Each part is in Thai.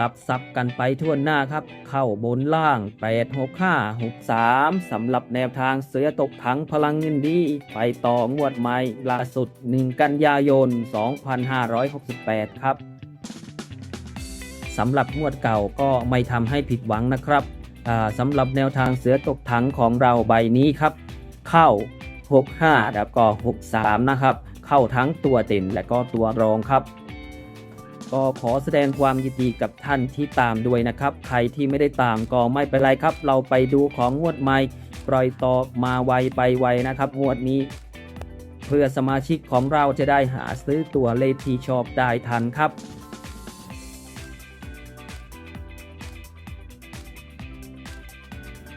รับทรัพย์กันไปทั่วหน้าครับ เข้าบนล่าง 8 6 5 6 3 สำหรับแนวทางเสือตกถังพลังเงินดี ไปต่องวดใหม่ล่าสุด 1 กันยายน 2568 ครับสำหรับงวดเก่าก็ไม่ทำให้ผิดหวังนะครับสำหรับแนวทางเสือตกถังของเราใบนี้ครับ เข้า 65 แล้วก็ 63 นะครับ เข้าทั้งตัวเด่นและก็ตัวรองครับ ก็ขอแสดงความยินดีกับท่านที่ตามด้วยนะครับ ใครที่ไม่ได้ตามก็ไม่เป็นไรครับ เราไปดูของงวดใหม่ปล่อยต่อมาไวไปไวนะครับ งวดนี้ เพื่อสมาชิกของเราจะได้หาซื้อตัวเลขที่ชอบได้ทันครับ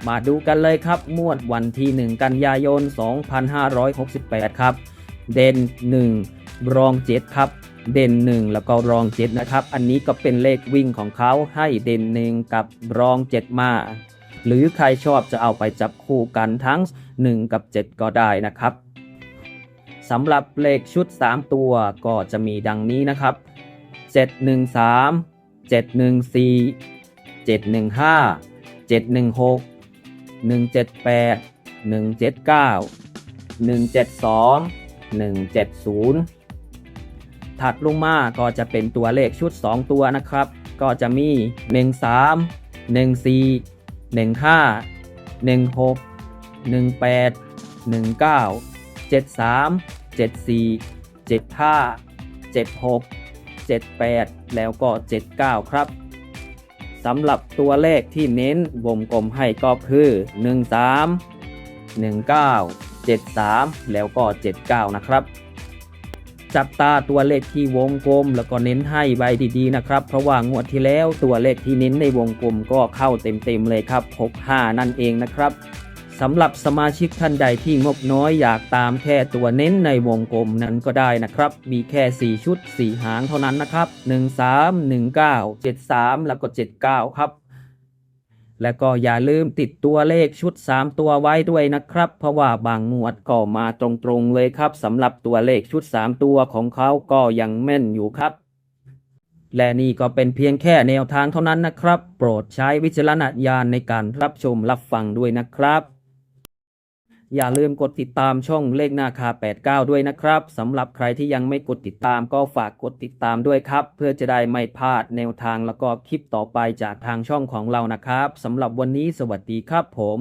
มาดูกันเลยครับงวดวันที่ 1 กันยายน 2568 ครับ เด่น 1 รอง 7 ครับ เด่น1แล้วก็รอง7นะครับ อันนี้ก็เป็นเลขวิ่งของเขาให้เด่น1กับรอง7มา หรือใครชอบจะเอาไปจับคู่กันทั้ง 1 กับ 7 ก็ได้นะครับสำหรับเลขชุด 3 ตัวก็จะมีดังนี้นะครับ 713 714 715 716 178 179 172 170 ถัดลงมาก็จะเป็นตัวเลขชุด 2 ตัวนะครับ ก็จะมี 13 14 15 16 18 19 73 74 75 76 78 แล้วก็ 79 ครับสำหรับตัวเลขที่เน้นวงกลมให้ก็คือ 13 19 73 แล้วก็ 79 นะครับ จับตาตัวเลขที่วงกลม แล้วก็เน้นให้ใบดีๆนะครับ เพราะว่างวดที่แล้วตัวเลขที่เน้นในวงกลมก็เข้าเต็มๆเลยครับ 65 นั่นเองนะครับสำหรับสมาชิกท่านใดที่งบน้อยอยากตามแค่ตัวเน้นในวงกลมนั้นก็ได้นะครับ มีแค่ 4 ชุด 4 หางเท่านั้นนะครับ 13 19 73 แล้วก็ 79 ครับ และก็อย่าลืมติดตัวเลขชุด 3 ตัวไว้ด้วยนะครับ เพราะว่าบางงวดก็มาตรงๆเลยครับสำหรับตัวเลขชุด 3 ตัวของเขาก็ยังแม่นอยู่ครับ และนี่ก็เป็นเพียงแค่แนวทางเท่านั้นนะครับ โปรดใช้วิจารณญาณในการรับชมรับฟังด้วยนะครับ อย่าลืมกดติดตามช่องเลขหน้าคา 89 ด้วยนะครับสำหรับใครที่ยังไม่กดติดตามก็ฝากกดติดตามด้วยครับ เพื่อจะได้ไม่พลาดแนวทางแล้วก็คลิปต่อไปจากทางช่องของเรานะครับสำหรับวันนี้สวัสดีครับผม